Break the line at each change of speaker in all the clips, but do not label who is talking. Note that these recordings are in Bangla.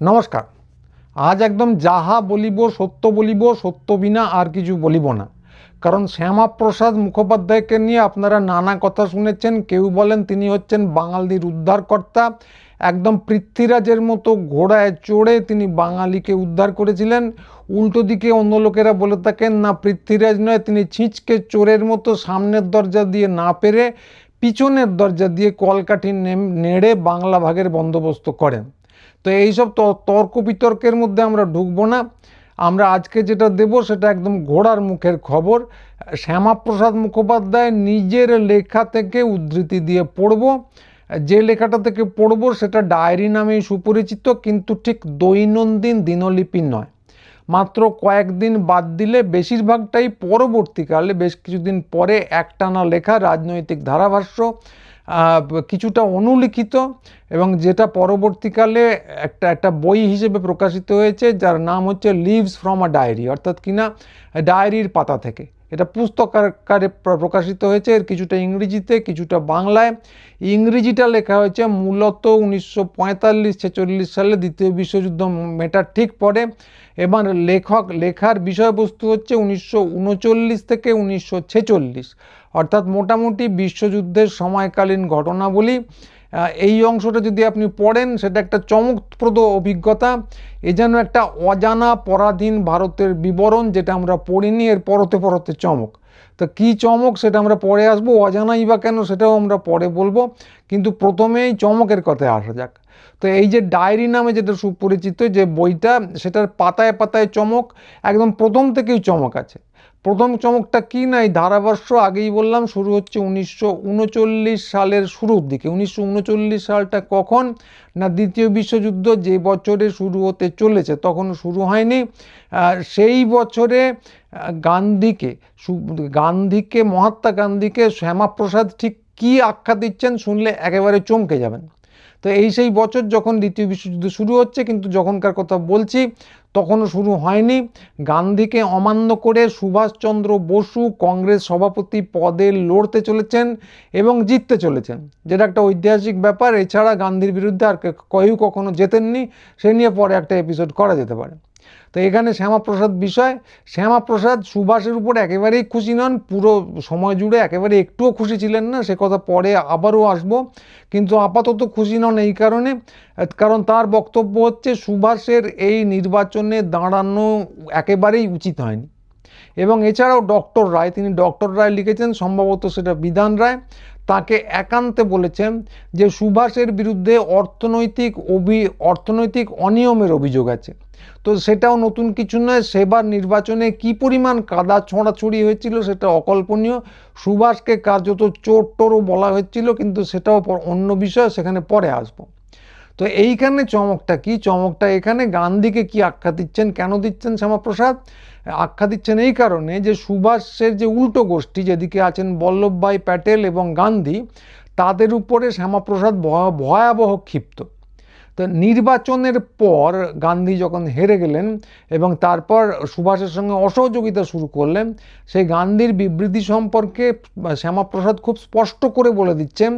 নমস্কার। আজ একদম যাহা বলিব, সত্য বলিব, সত্য বিনা আর কিছু বলিব না। কারণ শ্যামাপ্রসাদ মুখোপাধ্যায়কে নিয়ে আপনারা নানা কথা শুনেছেন, কেউ বলেন তিনি হচ্ছেন বাঙালির উদ্ধারকর্তা। একদম পৃথ্বীরাজের মতো ঘোড়ায় চড়ে তিনি বাঙালিকে উদ্ধার করেছিলেন। উল্টো দিকে অন্য লোকেরা বলে থাকেন, না, পৃথ্বীরাজ নয়, তিনি ছিঁচকে চোরের মতো সামনের দরজা দিয়ে না পেরে পিছনের দরজা দিয়ে কলকাঠি নেড়ে বাংলা ভাগের বন্দোবস্ত করেন। তো এইসব তর্ক বিতর্কের মধ্যে আমরা ঢুকবো না। আমরা আজকে যেটা দেব সেটা একদম ঘোড়ার মুখের খবর। শ্যামাপ্রসাদ মুখোপাধ্যায় নিজের লেখা থেকে উদ্ধৃতি দিয়ে পড়ব। যে লেখাটা থেকে পড়ব সেটা ডায়েরি নামেই সুপরিচিত, কিন্তু ঠিক দৈনন্দিন দিনলিপি নয়। মাত্র কয়েকদিন বাদ দিলে বেশিরভাগটাই পরবর্তীকালে, বেশ কিছুদিন পরে একটানা লেখা রাজনৈতিক ধারাভাষ্য। কিছুটা অনুলিখিত এবং যেটা পরবর্তীকালে একটা একটা বই হিসেবে প্রকাশিত হয়েছে, যার নাম হচ্ছে লিভস ফ্রম আ ডায়েরি অর্থাৎ কিনা ডায়েরির পাতা থেকে। এটা পুস্তক আকারে প্র- প্রকাশিত হয়েছে, এর কিছুটা ইংরেজিতে, কিছুটা বাংলায়। ইংরেজিটা লেখা হয়েছে মূলত উনিশশো পঁয়তাল্লিশ ছেচল্লিশ সালে, দ্বিতীয় বিশ্বযুদ্ধ মেটার ঠিক পরে। এবার লেখক, লেখার বিষয়বস্তু হচ্ছে উনিশশো উনচল্লিশ থেকে উনিশশো ছেচল্লিশ। অর্থাৎ মোটামুটি বিশ্বযুদ্ধের সময়কালীন ঘটনাবলী এই অংশটা যদি আপনি পড়েন, সেটা একটা চমকপ্রদ অভিজ্ঞতা। এ যেন একটা অজানা পরাধীন ভারতের বিবরণ যেটা আমরা পড়িনি, এর পরতে পরতে চমক। তো কী চমক সেটা আমরা পরে আসব, অজানাই বা কেন সেটাও আমরা পরে বলব। কিন্তু প্রথমেই চমকের কথায় আসা যাক। তো এই যে ডায়েরি নামে যেটা সুপরিচিত যে বইটা, সেটার পাতায় পাতায় চমক, একদম প্রথম থেকেই চমক আছে। প্রথম চমকটা কি নাই? ধারাবর্ষ আগেই বললাম, শুরু হচ্ছে উনিশশো উনচল্লিশ সালের শুরুর দিকে। উনিশশো উনচল্লিশ সালটা কখন? না, দ্বিতীয় বিশ্বযুদ্ধ যে বছরে শুরু হতে চলেছে, তখন শুরু হয়নি। সেই বছরে গান্ধীকে গান্ধীকে, মহাত্মা গান্ধীকে শ্যামাপ্রসাদ ঠিক কী আখ্যা দিচ্ছেন শুনলে একেবারে চমকে যাবেন। তো এই সেই বছর যখন দ্বিতীয় বিশ্বযুদ্ধ শুরু হচ্ছে, কিন্তু যখনকার কথা বলছি তখনও শুরু হয়নি। গান্ধীকে অমান্য করে সুভাষচন্দ্র বসু কংগ্রেস সভাপতি পদে লড়তে চলেছেন এবং জিততে চলেছেন। যেটা একটা ঐতিহাসিক ব্যাপার। এছাড়া গান্ধীর বিরুদ্ধে আর কেউ কখনো জেতেননি। সে নিয়ে পরে একটা এপিসোড করা যেতে পারে। তো এখানে শ্যামাপ্রসাদ বিষয়। শ্যামাপ্রসাদ সুভাষের উপর একেবারেই খুশি নন, পুরো সময় জুড়ে একেবারে একটুও খুশি ছিলেন না, সে কথা পরে আবারও আসব। কিন্তু আপাতত খুশি নন এই কারণে কারণ তার বক্তব্য হচ্ছে সুভাষের এই নির্বাচনে দাঁড়ানো একেবারেই উচিত হয়নি। এবং এছাড়াও ডক্টর রায়, তিনি ডক্টর রায় লিখেছেন, সম্ভবত সেটা বিধান রায়, তাকে একান্তে বলেছেন যে সুভাষের বিরুদ্ধে অর্থনৈতিক অভি, অর্থনৈতিক অনিয়মের অভিযোগ আছে। তো সেটাও নতুন কিছু নয়, সেবার নির্বাচনে কি পরিমাণ কাদা ছড়াছড়ি হয়েছিল সেটা অকল্পনীয়। সুভাষকে কার্যত চোর টোরও বলা হয়েছিল, কিন্তু সেটাও অন্য বিষয়, সেখানে পরে আসব। তো এইখানে চমকটা কি? চমকটা এখানে গান্ধীকে কি আখ্যা দিচ্ছেন? কেন দিচ্ছেন শ্যামাপ্রসাদ? আখ্যা দিচ্ছেন এই কারণে যে সুভাষের যে উল্টো গোষ্ঠী, যেদিকে আছেন বল্লভভাই প্যাটেল এবং গান্ধী, তাদের উপরে শ্যামাপ্রসাদ ভয়া- ভয়াবহ ক্ষিপ্ত। তো নির্বাচনের পর গান্ধী যখন হেরে গেলেন এবং তারপর সুভাষের সঙ্গে অসহযোগিতা শুরু করলেন, সেই গান্ধীর বিবৃতি সম্পর্কে শ্যামাপ্রসাদ খুব স্পষ্ট করে বলে দিচ্ছেন,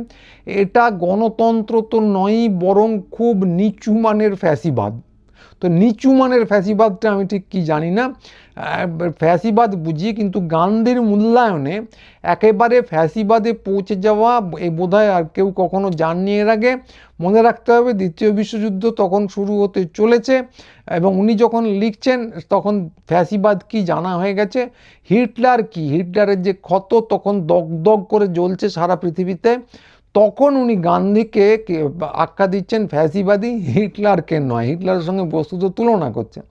এটা গণতন্ত্র তো নয়ই, বরং খুব নিচু মানের ফ্যাসিবাদ। তো নিচু মানের ফ্যাসিবাদটা আমি ঠিক কি জানি না। ফ্যাসিবাদ বুঝি কিন্তু গান্ধীর মূল্যায়নে একেবারে ফ্যাসিবাদে পৌঁছে যাওয়া এই বোধহয় আর কেউ কখনো যাননি এর আগে। মনে রাখতে হবে দ্বিতীয় বিশ্বযুদ্ধ তখন শুরু হতে চলেছে এবং উনি যখন লিখছেন তখন ফ্যাসিবাদ কি জানা হয়ে গেছে? হিটলার কি? হিটলারের যে ক্ষত তখন দগ দগ করে জ্বলছে সারা পৃথিবীতে। তখন উনি গান্ধীকে আখ্যা দিচ্ছেন ফ্যাসিবাদী হিটলারকে নয়। হিটলারের সঙ্গে বস্তুত তুলনা করছেন।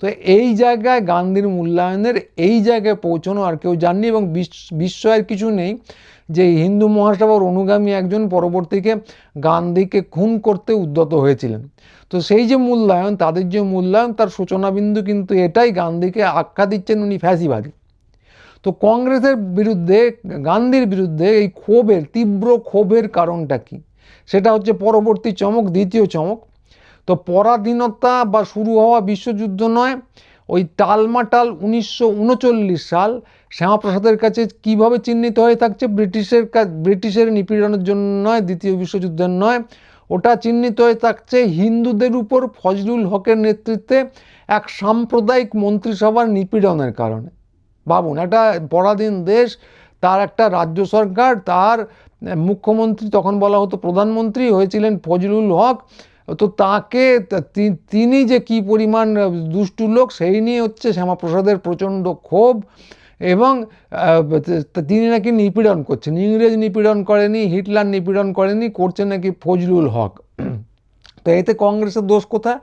তো এই জায়গায় গান্ধীর মূল্যায়নের এই জায়গায় পৌঁছানো আর কেউ জাননি এবং বিশ- বিস্ময়ের কিছু নেই যে হিন্দু মহাসভার অনুগামী একজন পরবর্তীকে গান্ধীকে খুন করতে উদ্যত হয়েছিলেন। তো সেই যে মূল্যায়ন, তাদের যে মূল্যায়ন, তার সূচনাবিন্দু কিন্তু এটাই। গান্ধীকে আখ্যা দিচ্ছেন উনি ফ্যাসিবাদী। তো কংগ্রেসের বিরুদ্ধে, গান্ধীর বিরুদ্ধে এই ক্ষোভের, তীব্র ক্ষোভের কারণটা কি? সেটা হচ্ছে পরবর্তী চমক, দ্বিতীয় চমক। তো পরাধীনতা বা শুরু হওয়া বিশ্বযুদ্ধ নয়, ওই টালমাটাল উনিশশো উনচল্লিশ সাল শ্যামাপ্রসাদের কাছে কীভাবে চিহ্নিত হয়ে থাকছে? ব্রিটিশের ব্রিটিশের নিপীড়নের জন্য নয়, দ্বিতীয় বিশ্বযুদ্ধের নয়। ওটা চিহ্নিত হয়ে থাকছে হিন্দুদের উপর ফজলুল হকের নেতৃত্বে এক সাম্প্রদায়িক মন্ত্রিসভার নিপীড়নের কারণে। ভাবুন, একটা পরাধীন দেশ, তার একটা রাজ্য সরকার, তার মুখ্যমন্ত্রী, তখন বলা হতো প্রধানমন্ত্রী, হয়েছিলেন ফজলুল হক। তো তাকে তিনি যে কি পরিমাণ দুষ্টু লোক, সেই নিয়ে হচ্ছে শ্যামাপ্রসাদের প্রচণ্ড ক্ষোভ এবং তিনি নাকি নিপীড়ন করছেন। ইংরেজ নিপীড়ন করেনি, হিটলার নিপীড়ন করেনি করছে নাকি ফজলুল হক। তো এতে কংগ্রেসের দোষ কোথায়?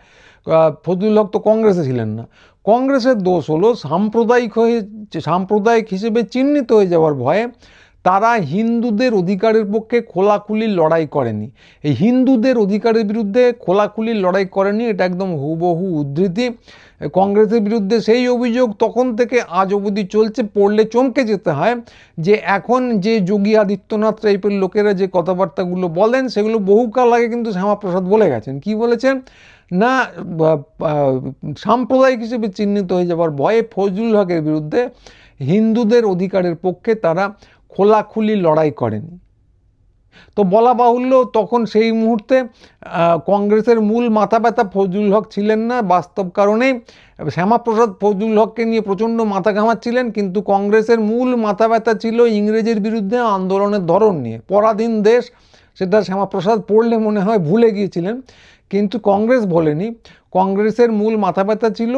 ফজলুল হক তো কংগ্রেসে ছিলেন না। কংগ্রেসের দোষ হলো সাম্প্রদায়িক হয়ে সাম্প্রদায়িক হিসেবে চিহ্নিত হয়ে যাওয়ার ভয়ে তারা হিন্দুদের অধিকারের পক্ষে খোলাখুলি লড়াই করেনি। এই হিন্দুদের অধিকারের বিরুদ্ধে খোলাখুলি লড়াই করেনি, এটা একদম হুবহু উদ্ধৃতি। কংগ্রেসের বিরুদ্ধে সেই অভিযোগ তখন থেকে আজ অবধি চলছে, পড়লে চমকে যেতে হয় যে এখন যে যোগী আদিত্যনাথ টাইপের লোকেরা যে কথাবার্তাগুলো বলেন, সেগুলো বহুকাল আগে কিন্তু শ্যামাপ্রসাদ বলে গেছেন। কি বলেছেন? না সাম্প্রদায়িক হিসেবে চিহ্নিত হয়ে যাওয়ার ভয়ে ফজলুল হকের বিরুদ্ধে হিন্দুদের অধিকারের পক্ষে তারা খোলাখুলি লড়াই করেনি। তো বলা বাহুল্য তখন সেই মুহূর্তে কংগ্রেসের মূল মাথা ব্যথা ফজলুল হক ছিলেন না। বাস্তব কারণে শ্যামাপ্রসাদ ফজলুল হককে নিয়ে প্রচণ্ড মাথা ঘামাচ্ছিলেন, কিন্তু কংগ্রেসের মূল মাথা ব্যথা ছিল ইংরেজের বিরুদ্ধে আন্দোলনের ধরন নিয়ে। পরাধীন দেশ সেটা শ্যামাপ্রসাদ পড়লে মনে হয় ভুলে গিয়েছিলেন, কিন্তু কংগ্রেস বলেনি। কংগ্রেসের মূল মাথা ব্যথা ছিল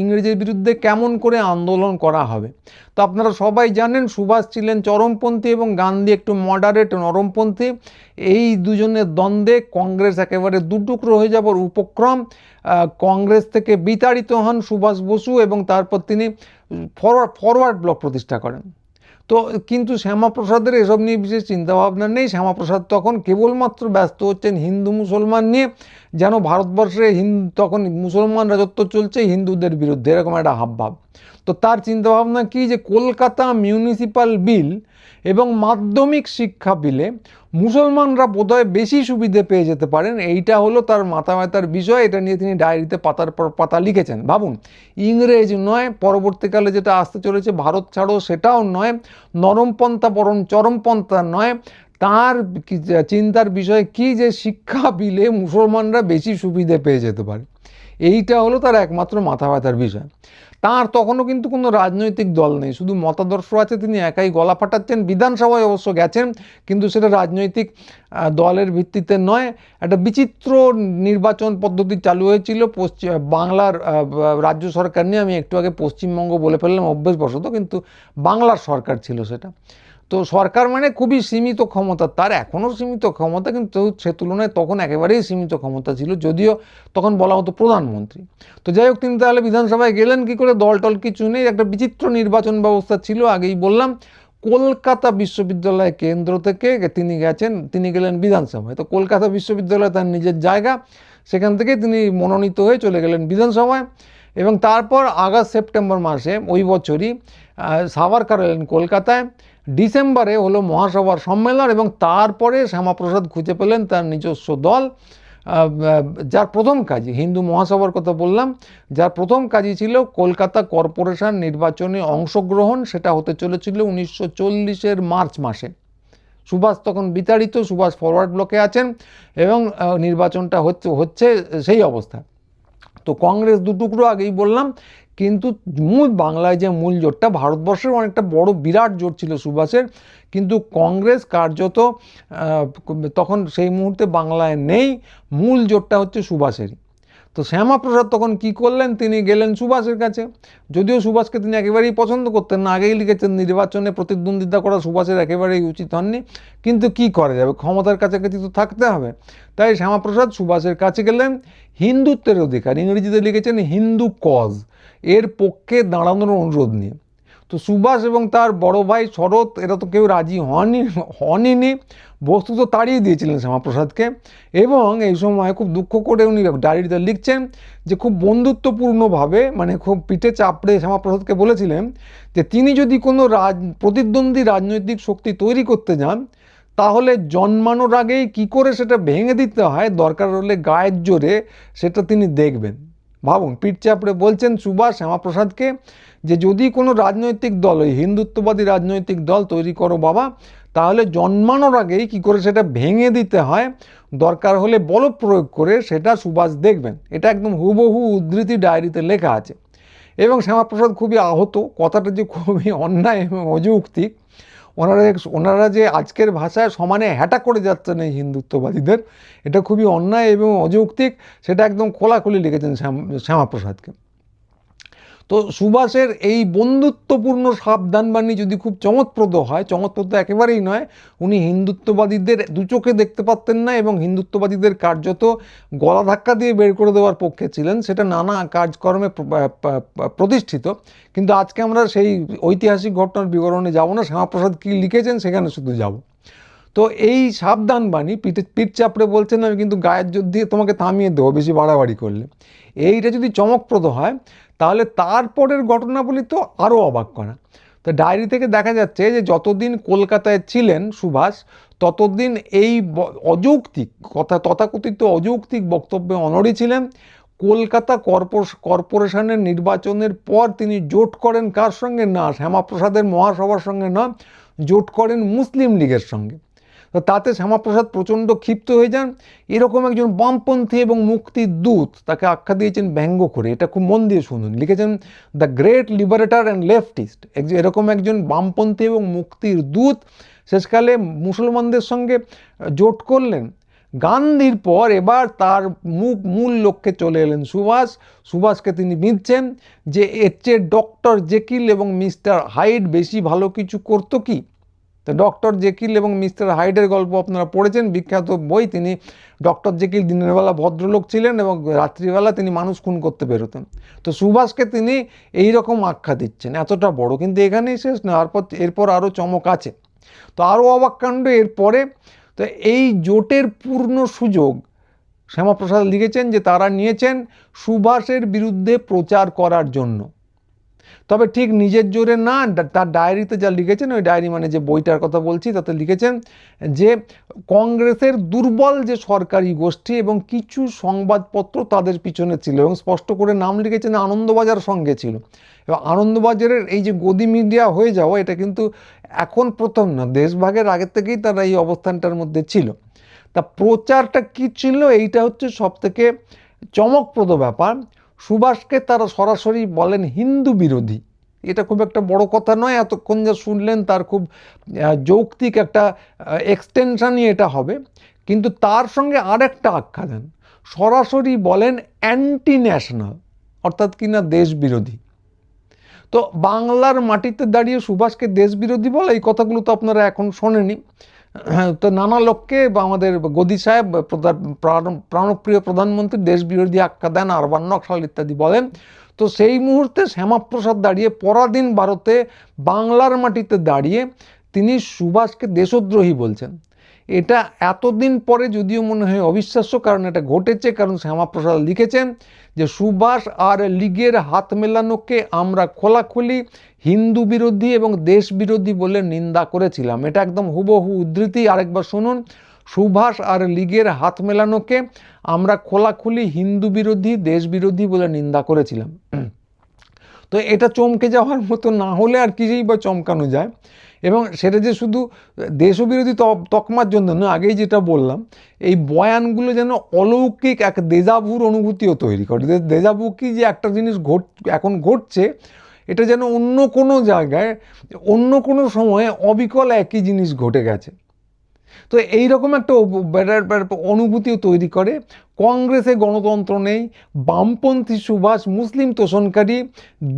ইংরেজের বিরুদ্ধে কেমন করে আন্দোলন করা হবে। তো আপনারা সবাই জানেন, সুভাষ ছিলেন চরমপন্থী এবং গান্ধী একটু মডারেট নরমপন্থী। এই দুজনের দ্বন্দ্বে কংগ্রেস একেবারে দুটুকরো হয়ে যাবার উপক্রম কংগ্রেস থেকে বিতাড়িত হন সুভাষ বসু এবং তারপর তিনি ফরওয়ার্ড ফরওয়ার্ড ব্লক প্রতিষ্ঠা করেন। তো কিন্তু শ্যামাপ্রসাদের এসব নিয়ে বিশেষ চিন্তাভাবনা নেই। শ্যামাপ্রসাদ তখন কেবলমাত্র ব্যস্ত হচ্ছেন হিন্দু মুসলমান নিয়ে। যেন ভারতবর্ষে হিন্দু তখন মুসলমান রাজত্ব চলছে, হিন্দুদের বিরুদ্ধে, এরকম একটা হাবভাব। তো তার চিন্তাভাবনা কি যে কলকাতা মিউনিসিপ্যাল বিল এবং মাধ্যমিক শিক্ষা বিলে মুসলমানরা বোধহয় বেশি সুবিধে পেয়ে যেতে পারেন, এইটা হলো তার মাথা ব্যথার বিষয়, এটা নিয়ে তিনি ডায়েরিতে পাতার পর পাতা লিখেছেন। ভাবুন, ইংরেজ নয়, পরবর্তীকালে যেটা আসতে চলেছে, ভারত ছাড়ো সেটাও নয় নরমপন্থা বরং চরমপন্থা নয় তার চিন্তার বিষয় কি যে শিক্ষা বিলে মুসলমানরা বেশি সুবিধে পেয়ে যেতে পারে? এইটা হলো তার একমাত্র মাথা ব্যথার বিষয়। তার তখনও কিন্তু কোনো রাজনৈতিক দল নেই। শুধু মতাদর্শ আছে, তিনি একাই গলা ফাটাচ্ছেন। বিধানসভায় অবশ্য গেছেন, কিন্তু সেটা রাজনৈতিক দলের ভিত্তিতে নয়। একটা বিচিত্র নির্বাচন পদ্ধতি চালু হয়েছিল। পশ্চিম বাংলার রাজ্য সরকার নিয়ে আমি একটু আগে পশ্চিমবঙ্গ বলে ফেললাম, অভ্যেসবশত, কিন্তু বাংলার সরকার ছিল সেটা। তো সরকার মানে খুবই সীমিত ক্ষমতা, তার এখনও সীমিত ক্ষমতা, কিন্তু সে তুলনায় তখন একেবারেই সীমিত ক্ষমতা ছিল, যদিও তখন বলা হতো প্রধানমন্ত্রী। তো যাই হোক, তিনি তাহলে বিধানসভায় গেলেন, কি করে দল টল কিছু নেই, একটা বিচিত্র নির্বাচন ব্যবস্থা ছিল, আগেই বললাম, কলকাতা বিশ্ববিদ্যালয় কেন্দ্র থেকে তিনি গেছেন, তিনি গেলেন বিধানসভায়। তো কলকাতা বিশ্ববিদ্যালয় তার নিজের জায়গা, সেখান থেকে তিনি মনোনীত হয়ে চলে গেলেন বিধানসভায়। এবং তারপর আগস্ট, সেপ্টেম্বর মাসে ওই বছরই সাভারকার এলেন কলকাতায় ডিসেম্বরে হলো মহাসভার সম্মেলন এবং তারপরে শ্যামাপ্রসাদ খুঁজে পেলেন তার নিজস্ব দল। যার প্রথম কাজই, হিন্দু মহাসভার কথা বললাম, যার প্রথম কাজই ছিল কলকাতা কর্পোরেশন নির্বাচনে অংশগ্রহণ, সেটা হতে চলেছিল উনিশশো চল্লিশের মার্চ মাসে। সুভাষ তখন বিতাড়িত, সুভাষ ফরওয়ার্ড ব্লকে আছেন এবং নির্বাচনটা হচ্ছে হচ্ছে সেই অবস্থা। তো কংগ্রেস দুটুকরো আগেই বললাম কিন্তু মূল বাংলায় যে মূল জোটটা, ভারতবর্ষের অনেকটা বড় বিরাট জোট ছিল সুভাষের, কিন্তু কংগ্রেস কার্যত তখন সেই মুহূর্তে বাংলায় নেই, মূল জোটটা হচ্ছে সুভাষেরই। তো শ্যামাপ্রসাদ তখন কি করলেন? তিনি গেলেন সুভাষের কাছে। যদিও সুভাষকে তিনি একেবারেই পছন্দ করতেন না, আগেই লিখেছেন, নির্বাচনে প্রতিদ্বন্দ্বিতা করা সুভাষের একেবারেই উচিত হননি। কিন্তু কি করা যাবে? ক্ষমতার কাছাকাছি তো থাকতে হবে। তাই শ্যামাপ্রসাদ সুভাষের কাছে গেলেন, হিন্দুত্বের অধিকার। ইংরেজিতে লিখেছেন, হিন্দু কজ এর পক্ষে দাঁড়ানোর অনুরোধ নিয়ে। তো সুভাষ এবং তার বড় ভাই শরৎ, এরা তো কেউ রাজি হননি হনইনি বস্তুত তাড়িয়ে দিয়েছিলেন শ্যামাপ্রসাদকে। এবং এই সময় খুব দুঃখ করে উনি ডায়েরিতে লিখছেন যে, খুব বন্ধুত্বপূর্ণভাবে মানে খুব পিঠে চাপড়ে শ্যামাপ্রসাদকে বলেছিলেন যে, তিনি যদি কোনো রাজ, প্রতিদ্বন্দ্বী রাজনৈতিক শক্তি তৈরি করতে যান, তাহলে জন্মানোর আগেই কি করে সেটা ভেঙে দিতে হয়? দরকার হলে গায়ের জোরে সেটা তিনি দেখবেন। ভাবুন পিঠ চাপড়ে বলছেন সুভাষ শ্যামাপ্রসাদকে যে যদি কোনো রাজনৈতিক দল, ওই হিন্দুত্ববাদী রাজনৈতিক দল তৈরি করো বাবা, তাহলে জন্মানোর আগেই কি করে সেটা ভেঙে দিতে হয়? দরকার হলে বল প্রয়োগ করে সেটা সুভাষ দেখবেন। এটা একদম হুবহু উদ্ধৃতি ডায়েরিতে লেখা আছে। এবং শ্যামাপ্রসাদ খুবই আহত, কথাটা যে খুবই অন্যায় এবং অযৌক্তিক। ওনারা ওনারা যে আজকের ভাষায় সমানে হ্যাটা করে যাচ্ছেন এই হিন্দুত্ববাদীদের, এটা খুবই অন্যায় এবং অযৌক্তিক, সেটা একদম খোলাখুলি লিখেছেন শ্যাম শ্যামাপ্রসাদকে। তো সুভাষের এই বন্ধুত্বপূর্ণ সাবধানবাণী যদি খুব চমৎপ্রদ হয় চমৎপ্রদ একেবারেই নয়, উনি হিন্দুত্ববাদীদের দু চোখে দেখতে পারতেন না এবং হিন্দুত্ববাদীদের কার্যত গলা ধাক্কা দিয়ে বের করে দেওয়ার পক্ষে ছিলেন। সেটা নানা কাজকর্মে প্রতিষ্ঠিত। কিন্তু আজকে আমরা সেই ঐতিহাসিক ঘটনার বিবরণে যাব না। শ্যামাপ্রসাদ কী লিখেছেন সেখানে শুধু যাব। তো এই সাবধান বাণী পিঠে, পিঠ চাপড়ে বলছেন, আমি কিন্তু গায়ের জোর দিয়ে তোমাকে থামিয়ে দেবো, বেশি বাড়াবাড়ি করলে। এইটা যদি চমকপ্রদ হয় তাহলে তারপরের ঘটনাবলী তো আরও অবাক করা। তো ডায়েরি থেকে দেখা যাচ্ছে যে যতদিন কলকাতায় ছিলেন সুভাষ, ততদিন এই অযৌক্তিক কথা, তথাকথিত অযৌক্তিক বক্তব্যে অনড়ি ছিলেন। কলকাতা কর্পোরেশনের নির্বাচনের পর তিনি জোট করেন কার সঙ্গে? না, শ্যামাপ্রসাদের মহাসভার সঙ্গে না জোট করেন মুসলিম লীগের সঙ্গে। তাতে শ্যামাপ্রসাদ প্রচণ্ড ক্ষিপ্ত হয়ে যান। এরকম একজন বামপন্থী এবং মুক্তির দূত তাকে আখ্যা দিয়েছেন ব্যঙ্গ করে। এটা খুব মন দিয়ে শুনুন। লিখেছেন, the great liberator and leftist এরকম একজন বামপন্থী এবং মুক্তির দূত শেষকালে মুসলমানদের সঙ্গে জোট করলেন। গান্ধীর পর এবার তার মুখ, মূল লক্ষ্যে চলে এলেন সুভাষ। সুভাষকে তিনি বিঁধছেন যে, এর চেয়ে ডক্টর জেকিল এবং মিস্টার হাইড বেশি ভালো কিছু করতো কি? তো ডক্টর জেকিল এবং মিস্টার হাইডের গল্প আপনারা পড়েছেন। বিখ্যাত বই। তিনি ডক্টর জেকিল দিনের বেলা ভদ্রলোক ছিলেন এবং রাত্রিবেলা তিনি মানুষ খুন করতে বেরোতেন। তো সুভাষকে তিনি এই রকম আখ্যা দিচ্ছেন। এতটা বড়। কিন্তু এখানেই শেষ না এরপর এরপর আরও চমক আছে। তো আরও অবাক কাণ্ড এরপরে। তো এই জোটের পূর্ণ সুযোগ শ্যামাপ্রসাদ লিখেছেন যে তারা নিয়েছেন সুভাষের বিরুদ্ধে প্রচার করার জন্য। তবে ঠিক নিজের জোরে না তার ডায়েরিতে যা লিখেছেন, ওই ডায়েরি মানে যে বইটার কথা বলছি, তাতে লিখেছেন যে কংগ্রেসের দুর্বল যে সরকারি গোষ্ঠী এবং কিছু সংবাদপত্র তাদের পিছনে ছিল এবং স্পষ্ট করে নাম লিখেছেন আনন্দবাজার সঙ্গে ছিল। এবং আনন্দবাজারের এই যে গদি মিডিয়া হয়ে যাওয়া, এটা কিন্তু এখন প্রথম না, দেশভাগের আগের থেকেই তারা এই অবস্থানটার মধ্যে ছিল। তা প্রচারটা কী ছিল, এইটা হচ্ছে সবথেকে চমকপ্রদ ব্যাপার। সুভাষকে তারা সরাসরি বলেন হিন্দু বিরোধী। এটা খুব একটা বড় কথা নয়, এতক্ষণ যা শুনলেন তার খুব যৌক্তিক একটা এক্সটেনশানই এটা হবে। কিন্তু তার সঙ্গে আরেকটা আখ্যা দেন। সরাসরি বলেন অ্যান্টি ন্যাশনাল অর্থাৎ কিনা দেশ বিরোধী। তো বাংলার মাটিতে দাঁড়িয়ে সুভাষকে দেশ বিরোধী বলে, এই কথাগুলো তো আপনারা এখন শোনেনি তো নানা লোককে বা আমাদের গদি সাহেব প্রাণপ্রিয় প্রধানমন্ত্রী, দেশ বিরোধী আখ্যা দেন, আরবান, নকশাল ইত্যাদি বলেন। তো সেই মুহূর্তে শ্যামাপ্রসাদ দাঁড়িয়ে, পরাধীন ভারতে, বাংলার মাটিতে দাঁড়িয়ে তিনি সুভাষকে দেশদ্রোহী বলছেন। এটা এতদিন পরে যদিও মনে হয় অবিশ্বাস্য, কারণ এটা ঘটেছে, কারণ শ্যামাপ্রসাদ লিখেছেন। যে সুভাষ আর লীগের হাত মেলানোকে আমরা খোলাখুলি হিন্দু বিরোধী এবং দেশ বিরোধী বলে নিন্দা করেছিলাম। এটা একদম হুবহু উদ্ধৃতি। আরেকবার শুনুন, সুভাষ আর লীগের হাত মেলানোকে আমরা খোলাখুলি হিন্দু বিরোধী, দেশ বিরোধী বলে নিন্দা করেছিলাম। তো এটা চমকে যাওয়ার মতো না হলে আর কিছুই বা চমকানো যায়। এবং সেটা যে শুধু দেশবিরোধী তকমার জন্য না আগেই যেটা বললাম, এই বয়ানগুলো যেন অলৌকিক এক দেজাভুর অনুভূতিও তৈরি করে। দেজাভু কি যে একটা জিনিস ঘট, এখন ঘটছে, এটা যেন অন্য কোনো জায়গায়, অন্য কোনো সময়ে অবিকল একই জিনিস ঘটে গেছে। তো এই রকম একটা অনুভূতিও তৈরি করে। কংগ্রেসে গণতন্ত্র নেই, বামপন্থী সুভাষ মুসলিম তোষণকারী,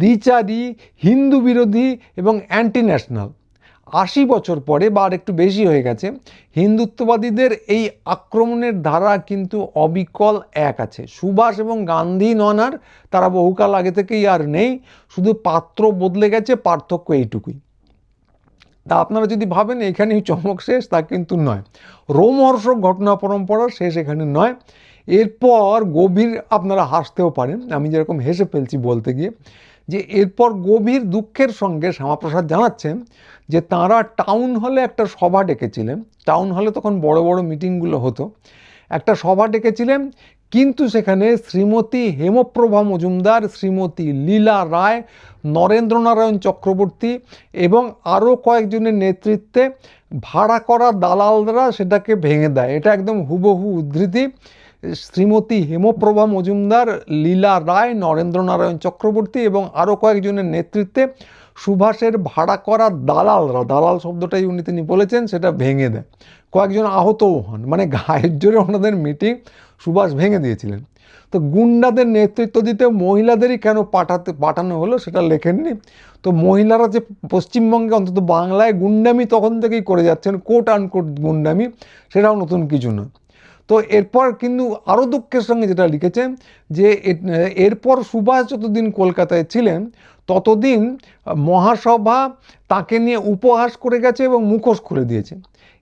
দ্বিচারী, হিন্দু বিরোধী এবং অ্যান্টি ন্যাশনাল আশি বছর পরে বা আর একটু বেশি হয়ে গেছে, হিন্দুত্ববাদীদের এই আক্রমণের ধারা কিন্তু অবিকল এক আছে। সুভাষ এবং গান্ধী নন আর তারা বহুকাল আগে থেকেই আর নেই, শুধু পাত্র বদলে গেছে, পার্থক্য এইটুকুই। তা আপনারা যদি ভাবেন এখানেই চমক শেষ, তা কিন্তু নয়। রোমহর্ষক ঘটনা পরম্পরা শেষ এখানে নয়। এরপর গভীর আপনারা হাসতেও পারেন, আমি যেরকম হেসে ফেলছি বলতে গিয়ে। যে এরপর গভীর দুঃখের সঙ্গে শ্যামাপ্রসাদ জানাচ্ছেন যে তাঁরা টাউন হলে একটা সভা ডেকেছিলেন। টাউন হলে তখন বড় বড় মিটিংগুলো হতো। একটা সভা ডেকেছিলেন, কিন্তু সেখানে শ্রীমতী হেমপ্রভা মজুমদার, শ্রীমতী লীলা রায় নরেন্দ্র নারায়ণ চক্রবর্তী এবং আরও কয়েকজনের নেতৃত্বে ভাড়া করা দালালরা সেটাকে ভেঙে দেয়। এটা একদম হুবহু উদ্ধৃতি। শ্রীমতী হেমপ্রভা মজুমদার, লীলা রায় নরেন্দ্র নারায়ণ চক্রবর্তী এবং আরও কয়েকজনের নেতৃত্বে সুভাষের ভাড়া করা দালালরা দালাল শব্দটাই উনি তিনি বলেছেন, সেটা ভেঙে দেয় কয়েকজন আহতও হন মানে গায়ের জোরে ওনাদের মিটিং সুভাষ ভেঙে দিয়েছিলেন। তো গুন্ডাদের নেতৃত্ব দিতে মহিলাদেরই কেন পাঠাতে, পাঠানো হলো সেটা লেখেননি। তো মহিলারা যে পশ্চিমবঙ্গে অন্তত বাংলায় গুন্ডামি তখন থেকেই করে যাচ্ছেন কোট আনকোট গুন্ডামি, সেটাও নতুন কিছু নয়। তো এরপর কিন্তু আরও দুঃখের সঙ্গে যেটা লিখেছেন যে এরপর সুভাষ যতদিন কলকাতায় ছিলেন, ততদিন মহাসভা তাকে নিয়ে উপহাস করে গেছে এবং মুখোশ করে দিয়েছে।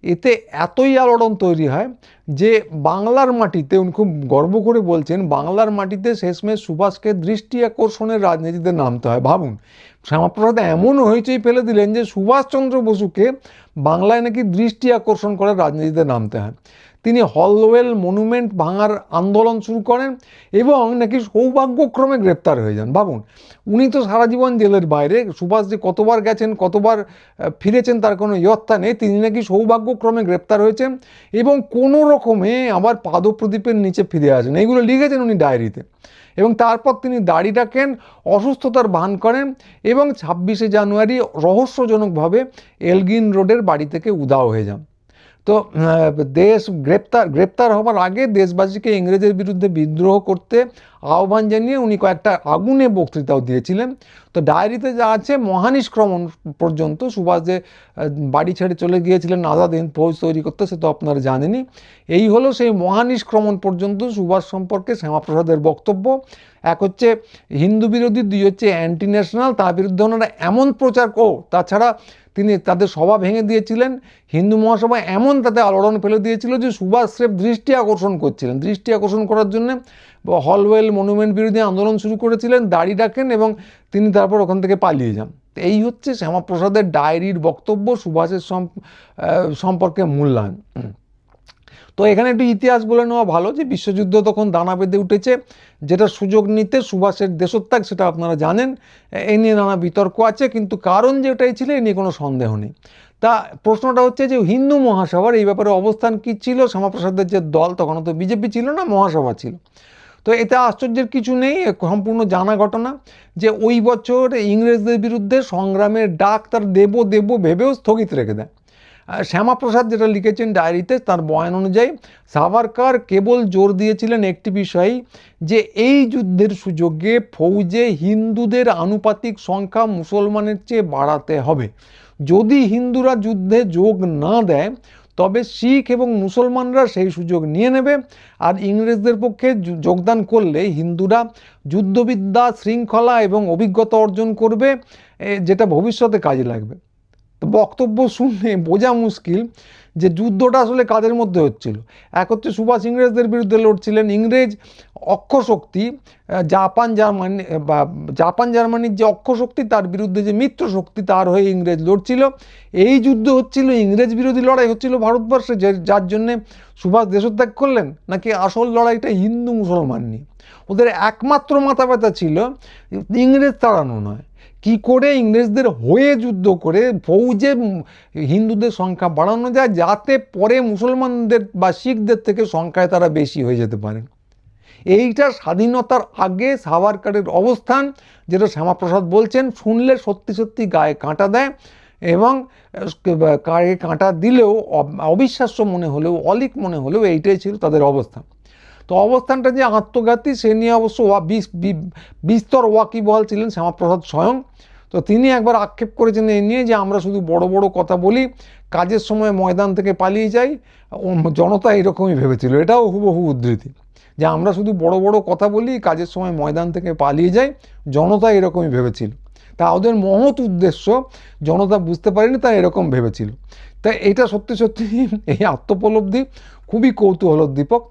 এতে এতই আলোড়ন তৈরি হয় যে বাংলার মাটিতে, উনি খুব গর্ব করে বলছেন, বাংলার মাটিতে শেষমেশ সুভাষকে দৃষ্টি আকর্ষণের রাজনীতিতে নামতে হয়। ভাবুন, শ্যামাপ্রসাদ এমন হইচই ফেলে দিলেন যে সুভাষচন্দ্র বসুকে বাংলায় নাকি দৃষ্টি আকর্ষণ করে রাজনীতিতে নামতে হয়। তিনি হলওয়েল মনুমেন্ট ভাঙার আন্দোলন শুরু করেন এবং নাকি সৌভাগ্যক্রমে গ্রেপ্তার হয়ে যান। ভাবুন, উনি তো সারা জীবন জেলের বাইরে, সুভাষ যে কতবার গেছেন, কতবার ফিরেছেন তার কোনো ইয়ত্তা নেই, তিনি নাকি সৌভাগ্যক্রমে গ্রেপ্তার হয়েছেন এবং কোনো রকমে আবার পাদপ্রদীপের নিচে ফিরে আসেন। এইগুলো লিখেছেন উনি ডায়েরিতে এবং তারপর তিনি দাড়ি রাখেন অসুস্থতার ভান করেন এবং ছাব্বিশে জানুয়ারি রহস্যজনকভাবে এলগিন রোডের বাড়ি থেকে উদাও হয়ে যান। তো দেশ গ্রেপ্তার গ্রেপ্তার হবার আগে দেশবাসীকে ইংরেজের বিরুদ্ধে বিদ্রোহ করতে আহ্বান জানিয়ে উনি কয়েকটা আগুনে বক্তৃতাও দিয়েছিলেন। তো ডায়েরিতে যা আছে মহানিষ্ক্রমণ পর্যন্ত সুভাষ যে বাড়ি ছেড়ে চলে গিয়েছিলেন, আজাদ হিন্দ ফৌজ তৈরি করতে, সে তো আপনারা জানেনই। এই হলো সেই মহানিষ্ক্রমণ পর্যন্ত সুভাষ সম্পর্কে শ্যামাপ্রসাদের বক্তব্য। এক হচ্ছে, হিন্দু বিরোধী, দুই হচ্ছে অ্যান্টি ন্যাশনাল তার বিরুদ্ধে ওনারা এমন প্রচার কো তাছাড়া তিনি তাদের সভা ভেঙে দিয়েছিলেন। হিন্দু মহাসভা এমন তাতে আলোড়ন ফেলে দিয়েছিল যে সুভাষ স্রেফ দৃষ্টি আকর্ষণ করছিলেন। দৃষ্টি আকর্ষণ করার জন্যে হলওয়েল মনুমেন্ট বিরোধী আন্দোলন শুরু করেছিলেন, দাড়ি ডাকেন এবং তিনি তারপর ওখান থেকে পালিয়ে যান। এই হচ্ছে শ্যামাপ্রসাদের ডায়েরির বক্তব্য সুভাষের সম্পর্কে মূল্যায়ন। তো এখানে একটু ইতিহাস বলে নেওয়া ভালো যে বিশ্বযুদ্ধ তখন দানা বেঁধে উঠেছে, যেটা সুযোগ নিতে সুভাষের দেশত্যাগ সেটা আপনারা জানেন। এ নিয়ে নানা বিতর্ক আছে, কিন্তু কারণ যেটাই ছিল এ নিয়ে কোনো সন্দেহ নেই। তা প্রশ্নটা হচ্ছে যে হিন্দু মহাসভার এই ব্যাপারে অবস্থান কী ছিল? শ্যামাপ্রসাদের যে দল তখন তো বিজেপি ছিল না, মহাসভা ছিল। তো এতে আশ্চর্যের কিছু নেই সম্পূর্ণ জানা ঘটনা যে ওই বছর ইংরেজদের বিরুদ্ধে সংগ্রামের ডাক তার দেব দেব ভেবেও স্থগিত রেখে দেয়। শ্যামাপ্রসাদ যেটা লিখেছেন ডায়েরিতে তার বয়ান অনুযায়ী, সাভারকার কেবল জোর দিয়েছিলেন একটি বিষয়ই, যে এই যুদ্ধের সুযোগে ফৌজে হিন্দুদের আনুপাতিক সংখ্যা মুসলমানের চেয়ে বাড়াতে হবে। যদি হিন্দুরা যুদ্ধে যোগ না দেয়, তবে শিখ এবং মুসলমানরা সেই সুযোগ নিয়ে নেবে। আর ইংরেজদের পক্ষে যোগদান করলে হিন্দুরা যুদ্ধবিদ্যা, শৃঙ্খলা এবং অভিজ্ঞতা অর্জন করবে যেটা ভবিষ্যতে কাজে লাগবে। তো বক্তব্য শুনে বোঝা মুশকিল যে যুদ্ধটা আসলে কাদের মধ্যে হচ্ছিল। এক হচ্ছে সুভাষ ইংরেজদের বিরুদ্ধে লড়ছিলেন ইংরেজ অক্ষশক্তি জাপান, জার্মানি বা জাপান, জার্মানির যে অক্ষশক্তি তার বিরুদ্ধে যে মিত্র শক্তি, তার হয়ে ইংরেজ লড়ছিল। এই যুদ্ধ হচ্ছিল, ইংরেজ বিরোধী লড়াই হচ্ছিল ভারতবর্ষে, যে, যার জন্যে সুভাষ দেশত্যাগ করলেন, নাকি আসল লড়াইটা হিন্দু মুসলমান নিয়ে। ওদের একমাত্র মাথা ব্যথা ছিল, ইংরেজ তাড়ানো নয়। কি করে ইংরেজদের হয়ে যুদ্ধ করে ফৌজে হিন্দুদের সংখ্যা বাড়ানো যায় যাতে পরে মুসলমানদের বা শিখদের থেকে সংখ্যায় তারা বেশি হয়ে যেতে পারেন এইটা স্বাধীনতার আগে সাভারকারের অবস্থান, যেটা শ্যামাপ্রসাদ বলছেন, শুনলে সত্যি সত্যি গায়ে কাঁটা দেয় এবং গায়ে কাঁটা দিলেও অবিশ্বাস্য মনে হলেও, অলিক মনে হলেও এইটাই ছিল তাদের অবস্থান। তো অবস্থানটা যে আত্মঘাতী, সে নিয়ে অবশ্য বিস্তর ওয়াকিবহাল ছিলেন শ্যামাপ্রসাদ স্বয়ং। তো তিনি একবার আক্ষেপ করেছেন এই নিয়ে যে আমরা শুধু বড় বড় কথা বলি, কাজের সময় ময়দান থেকে পালিয়ে যাই। জনতা এরকমই ভেবেছিল। এটাও হুবহু উদ্ধৃতি। যে আমরা শুধু বড় বড় কথা বলি, কাজের সময় ময়দান থেকে পালিয়ে যাই, জনতা এরকমই ভেবেছিল। তা ওদের মহৎ উদ্দেশ্য, জনতা বুঝতে পারেনি তা এরকম ভেবেছিল। তাই এটা সত্যি সত্যি এই আত্মোপলব্ধি খুবই কৌতূহলোদ্দীপক।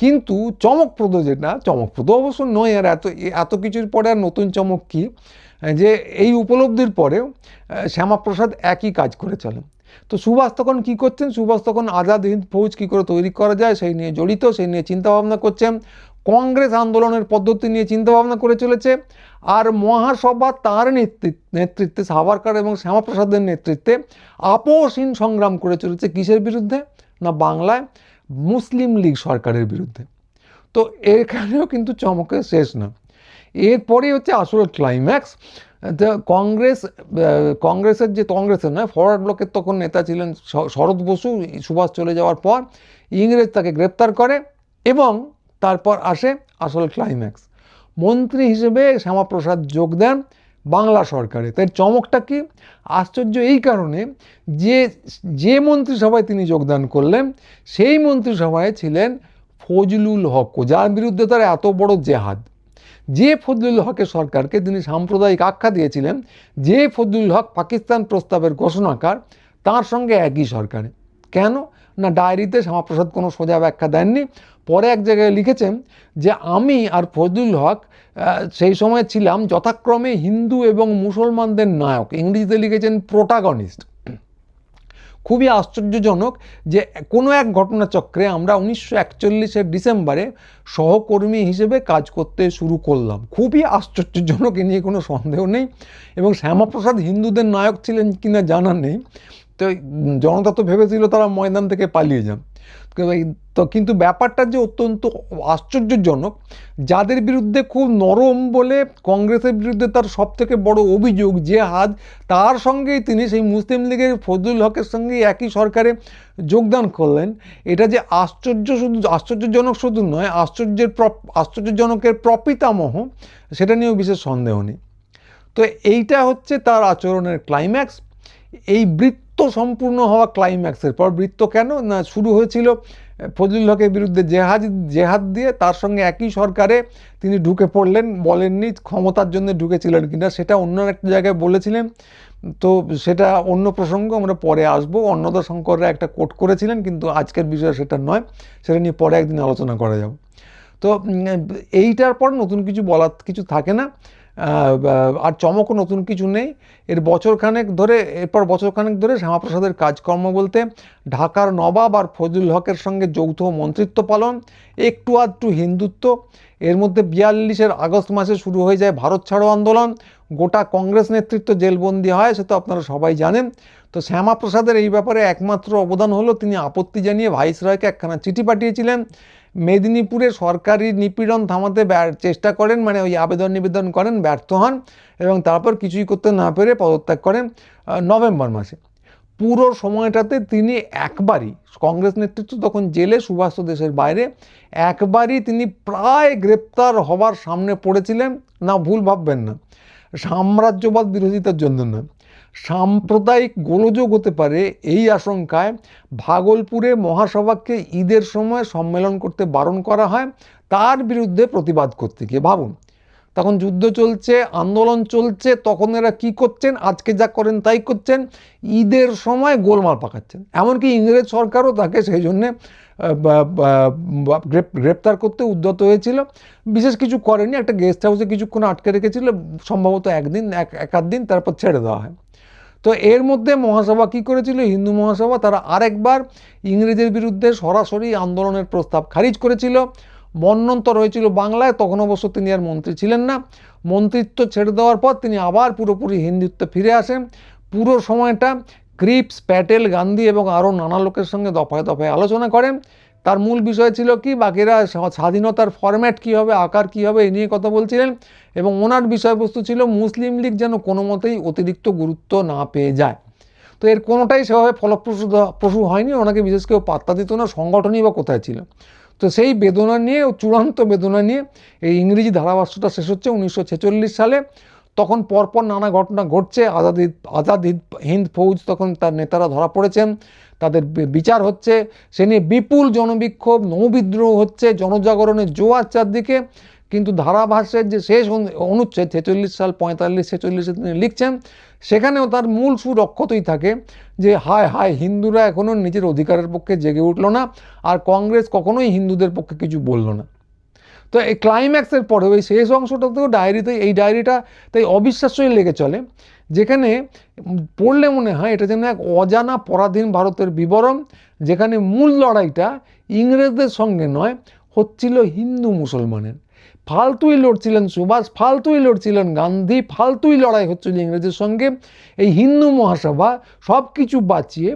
কিন্তু চমকপ্রদ যেটা, চমকপ্রদ অবশ্য নয়, আর এত এত কিছুর পরে আর নতুন চমক কী? যে এই উপলব্ধির পরেও শ্যামাপ্রসাদ একই কাজ করে চলেন। তো সুভাষ তখন কী করছেন? সুভাষ তখন আজাদ হিন্দ ফৌজ কী করে তৈরি করা যায় সেই নিয়ে জড়িত, সেই নিয়ে চিন্তাভাবনা করছেন। কংগ্রেস আন্দোলনের পদ্ধতি নিয়ে চিন্তাভাবনা করে চলেছে। আর মহাসভা তার নেতৃত্ব, সাভারকার এবং শ্যামাপ্রসাদের নেতৃত্বে আপোষহীন সংগ্রাম করে চলেছে। কিসের বিরুদ্ধে? না বাংলায়? মুসলিম লীগ সরকারের বিরুদ্ধে। তো এখানেও কিন্তু চমকের শেষ না। এরপরেই হচ্ছে আসল ক্লাইম্যাক্স কংগ্রেস কংগ্রেসের যে কংগ্রেসের নয় ফরওয়ার্ড ব্লকের তখন নেতা ছিলেন শরৎ বসু, সুভাষ চলে যাওয়ার পর ইংরেজ তাকে গ্রেপ্তার করে এবং তারপর আসে আসল ক্লাইম্যাক্স মন্ত্রী হিসেবে শ্যামাপ্রসাদ যোগ দেন বাংলা সরকারে। তাই চমকটা কি? আশ্চর্য এই কারণে যে যে মন্ত্রিসভায় তিনি যোগদান করলেন, সেই মন্ত্রিসভায় ছিলেন ফজলুল হক যার বিরুদ্ধে তার এত বড় জেহাদ। যে ফজলুল হকের সরকারকে তিনি সাম্প্রদায়িক আখ্যা দিয়েছিলেন, যে ফজলুল হক পাকিস্তান প্রস্তাবের ঘোষণাকার, তার সঙ্গে একই সরকারে। কেন? না, ডায়েরিতে শ্যামাপ্রসাদ কোনো সোজা ব্যাখ্যা দেননি। পরে এক জায়গায় লিখেছেন যে, আমি আর ফজলুল হক সেই সময় ছিলাম যথাক্রমে হিন্দু এবং মুসলমানদের নায়ক। ইংরেজিতে লিখেছেন প্রোটাগনিস্ট। খুবই আশ্চর্যজনক যে, কোনো এক ঘটনাচক্রে আমরা উনিশশো একচল্লিশের ডিসেম্বরে সহকর্মী হিসেবে কাজ করতে শুরু করলাম। খুবই আশ্চর্যজনক, এ নিয়ে কোনো সন্দেহ নেই। এবং শ্যামাপ্রসাদ হিন্দুদের নায়ক ছিলেন কিনা জানা নেই। তো জনতা তো ভেবেছিল তারা ময়দান থেকে পালিয়ে যান। তো কিন্তু ব্যাপারটা যে অত্যন্ত আশ্চর্যজনক, যাদের বিরুদ্ধে খুব নরম বলে কংগ্রেসের বিরুদ্ধে তার সব থেকে বড় অভিযোগ যে হাত তার সঙ্গেই তিনি সেই মুসলিম লীগের ফজলুল হকের সঙ্গে একই সরকারে যোগদান করলেন। এটা যে আশ্চর্য শুধু, আশ্চর্যজনক শুধু নয়, আশ্চর্যের আশ্চর্যজনকের প্রপিতামহ, সেটা নিয়েও বিশেষ সন্দেহ নেই। তো এইটা হচ্ছে তার আচরণের ক্লাইম্যাক্স এই বৃত্ত সম্পূর্ণ হওয়া ক্লাইম্যাক্সের পর বৃত্ত কেন? না, শুরু হয়েছিল ফজলুল হকের বিরুদ্ধে জেহাদ জেহাদ দিয়ে তার সঙ্গে একই সরকারে তিনি ঢুকে পড়লেন, বলেননি ক্ষমতার জন্য ঢুকেছিলেন কিনা, সেটা অন্য একটা জায়গায় বলেছিলেন। তো সেটা অন্য প্রসঙ্গ, আমরা পরে আসব। অন্নদা শঙ্কররা একটা কোট করেছিলেন, কিন্তু আজকের বিষয় সেটা নয়, সেটা নিয়ে পরে একদিন আলোচনা করা যাবে। তো এইটার পর নতুন কিছু বলার কিছু থাকে না। আর চমকও নতুন কিছু নেই। এর বছরখানেক ধরে, এরপর বছরখানেক ধরে শ্যামাপ্রসাদের কাজকর্ম বলতে ঢাকার নবাব আর ফজলুল হকের সঙ্গে যৌথ মন্ত্রিত্ব পালন, একটু আধটু হিন্দুত্ব। এর মধ্যে বিয়াল্লিশের আগস্ট মাসে শুরু হয়ে যায় ভারত ছাড়ো আন্দোলন। গোটা কংগ্রেস নেতৃত্ব জেলবন্দি হয়, সে তো আপনারা সবাই জানেন। তো শ্যামাপ্রসাদের এই ব্যাপারে একমাত্র অবদান হলো তিনি আপত্তি জানিয়ে ভাইসরয়কে একখানা চিঠি পাঠিয়েছিলেন। মেদিনীপুরে সরকারি নিপীড়ন থামাতে চেষ্টা করেন মানে ওই আবেদন নিবেদন করেন, ব্যর্থ হন এবং তারপর কিছুই করতে না পেরে পদত্যাগ করেন নভেম্বর মাসে। পুরো সময়টাতে তিনি একবারই কংগ্রেস নেতৃত্ব তখন জেলে সুভাষ দেশের বাইরে, একবারই তিনি প্রায় গ্রেপ্তার হবার সামনে পড়েছিলেন। না, ভুল ভাববেন না। সাম্রাজ্যবাদ বিরোধিতার জন্য না সাম্প্রদায়িক গোলযোগ হতে পারে এই আশঙ্কায় ভাগলপুরে মহাসভাকে ঈদের সময় সম্মেলন করতে বারণ করা হয়। তার বিরুদ্ধে প্রতিবাদ করতে গিয়ে ভাবুন তখন যুদ্ধ চলছে, আন্দোলন চলছে, তখন এরা কী করছেন, আজকে যা করেন তাই করছেন, ঈদের সময় গোলমাল পাকাচ্ছেন। এমনকি ইংরেজ সরকারও তাকে সেই জন্যে গ্রেপ্তার করতে উদ্যত হয়েছিল। বিশেষ কিছু করেনি, একটা গেস্ট হাউসে কিছুক্ষণ আটকে রেখেছিল, সম্ভবত একদিন, এক এক আধ দিন, তারপর ছেড়ে দেওয়া হয়। তো এর মধ্যে মহাসভা কী করেছিল? হিন্দু মহাসভা, তারা আরেকবার ইংরেজের বিরুদ্ধে সরাসরি আন্দোলনের প্রস্তাব খারিজ করেছিল। মন্বন্তর হয়েছিল বাংলায়, তখন অবশ্য তিনি আর মন্ত্রী ছিলেন না। মন্ত্রিত্ব ছেড়ে দেওয়ার পর তিনি আবার পুরোপুরি হিন্দুত্বে ফিরে আসেন। পুরো সময়টা ক্রিপস, প্যাটেল, গান্ধী এবং আরও নানা লোকের সঙ্গে দফায় দফায় আলোচনা করেন। তার মূল বিষয় ছিল কি, বাকিরা স্বাধীনতার ফরম্যাট কী হবে, আকার কী হবে এই নিয়ে কথা বলছিলেন এবং ওনার বিষয়বস্তু ছিল মুসলিম লীগ যেন কোনো মতেই অতিরিক্ত গুরুত্ব না পেয়ে যায়। তো এর কোনোটাই সেভাবে ফলপ্রসূ প্রসূ হয়নি, ওনাকে বিশেষ কেউ পাত্তা দিত না, সংগঠনই বা কোথায় ছিল। তো সেই বেদনা নিয়ে, ও চূড়ান্ত বেদনা নিয়ে এই ইংরেজি ধারাভাষ্যটা শেষ হচ্ছে উনিশশো ছেচল্লিশ সালে। তখন পরপর নানা ঘটনা ঘটছে। আজাদ আজাদ হিন্দ ফৌজ তখন তার নেতারা ধরা পড়েছেন। তাদের বিচার হচ্ছে। সে নিয়ে বিপুল জনবিক্ষোভ নৌবিদ্রোহ হচ্ছে। জনজাগরণের জোয়ার চারদিকে। কিন্তু ধারাভাষ্যের যে শেষ অনুচ্ছেদ ছেচল্লিশ সাল পঁয়তাল্লিশ, ছেচল্লিশে তিনি লিখছেন, সেখানেও তার মূল সুর অক্ষতই থাকে যে, হায় হায়, হিন্দুরা এখনও নিজের অধিকারের পক্ষে জেগে উঠল না আর কংগ্রেস কখনোই হিন্দুদের পক্ষে কিছু বলল না। তো এই ক্লাইম্যাক্সের পরে ওই শেষ অংশটাতেও ডায়েরিতে এই ডায়েরিটা তাই অবিশ্বাস্যই লেগে চলে, যেখানে পড়লে মনে হয় এটা যেন এক অজানা পরাধীন ভারতের বিবরণ, যেখানে মূল লড়াইটা ইংরেজদের সঙ্গে নয়, হচ্ছিল হিন্দু মুসলমানের। ফালতুই লড়ছিলেন সুভাষ, ফালতুই লড়ছিলেন গান্ধী, ফালতুই লড়াই হচ্ছিল ইংরেজের সঙ্গে। এই হিন্দু মহাসভা সব কিছু বাঁচিয়ে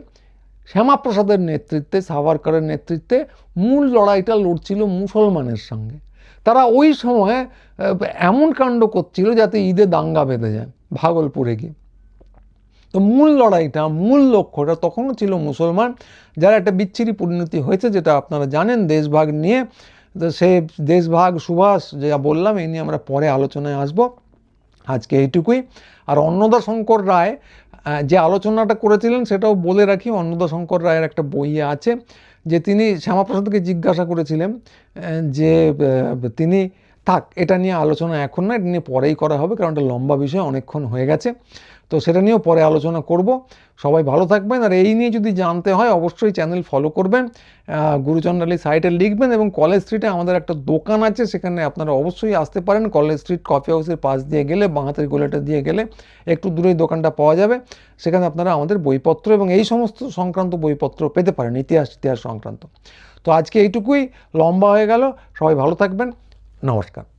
শ্যামাপ্রসাদের নেতৃত্বে, সাভারকরের নেতৃত্বে মূল লড়াইটা লড়ছিল মুসলমানের সঙ্গে। তারা ওই সময়ে এমন কাণ্ড করছিল যাতে ঈদে দাঙ্গা বেঁধে যায় ভাগলপুরে গিয়ে। তো মূল লড়াইটা, মূল লক্ষ্যটা তখনও ছিল মুসলমান। যারা একটা বিচ্ছিরি পরিণতি হয়েছে, যেটা আপনারা জানেন, দেশভাগ নিয়ে তো সে দেশভাগ সুভাষ যা বললাম, এই নিয়ে আমরা পরে আলোচনায় আসব। আজকে এইটুকুই। আর অন্নদা শঙ্কর রায় যে আলোচনাটা করেছিলেন সেটাও বলে রাখি, অন্নদা শঙ্কর রায়ের একটা বই আছে, যে তিনি শ্যামাপ্রসাদকে জিজ্ঞাসা করেছিলেন যে তিনি, থাক, এটা নিয়ে আলোচনা এখন না, এটা নিয়ে পরেই করা হবে, কারণ এটা লম্বা বিষয়, অনেকক্ষণ হয়ে গেছে। তো সেটা নিয়েও পরে আলোচনা করব। সবাই ভালো থাকবেন আর এই নিয়ে যদি জানতে হয় অবশ্যই চ্যানেল ফলো করবেন আহ, গুরুচন্ডালী সাইটে লিখবেন এবং কলেজ স্ট্রিটে আমাদের একটা দোকান আছে সেখানে আপনারা অবশ্যই আসতে পারেন। কলেজ স্ট্রিট কফি হাউসের পাশ দিয়ে গেলে বাঁহাতের গোলাটা দিয়ে গেলে একটু দূরেই দোকানটা পাওয়া যাবে। সেখানে আপনারা আমাদের বইপত্র এবং এই সমস্ত সংক্রান্ত বইপত্র পেতে পারেন ইতিহাস ইতিহাস সংক্রান্ত। তো আজকে এইটুকুই লম্বা হয়ে গেল। সবাই ভালো থাকবেন। নমস্কার।